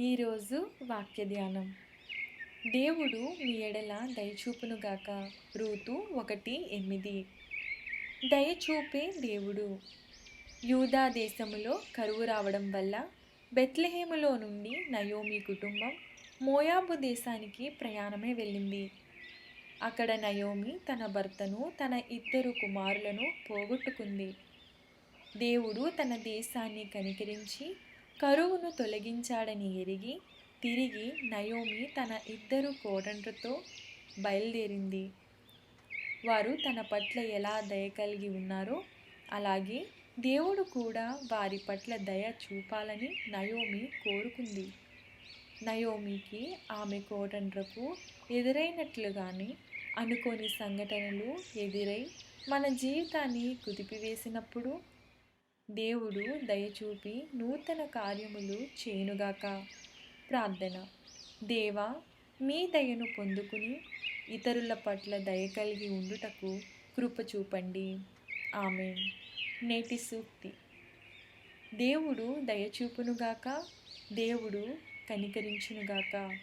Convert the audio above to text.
ఈరోజు వాక్య ధ్యానం దేవుడు మీ ఎడల దయచూపునుగాక రూతు ఒకటి ఎనిమిది. దయచూపే దేవుడు. యూదా దేశములో కరువు రావడం వల్ల బెత్లెహేములో నుండి నయోమి కుటుంబం మోయాబు దేశానికి ప్రయాణమే వెళ్ళింది. అక్కడ నయోమి తన భర్తను తన ఇద్దరు కుమారులను పోగొట్టుకుంది. దేవుడు తన దేశాన్ని కనికరించి కరువును తొలగించాడని ఎరిగి తిరిగి నయోమి తన ఇద్దరు కోడండ్రతో బయలుదేరింది. వారు తన పట్ల ఎలా దయ కలిగి ఉన్నారో అలాగే దేవుడు కూడా వారి పట్ల దయ చూపాలని నయోమి కోరుకుంది. నయోమికి ఆమె కోటండ్రకు ఎదురైనట్లుగానే అనుకోని సంఘటనలు ఎదురై మన జీవితాన్ని కుదిపివేసినప్పుడు దేవుడు దయచూపి నూతన కార్యములు చేయునుగాక. ప్రార్థన. దేవా మీ దయను పొందుకుని ఇతరుల పట్ల దయ కలిగి ఉండుటకు కృప చూపండి. ఆమె నేటి సూక్తి. దేవుడు దయచూపునుగాక దేవుడు కనికరించునుగాక.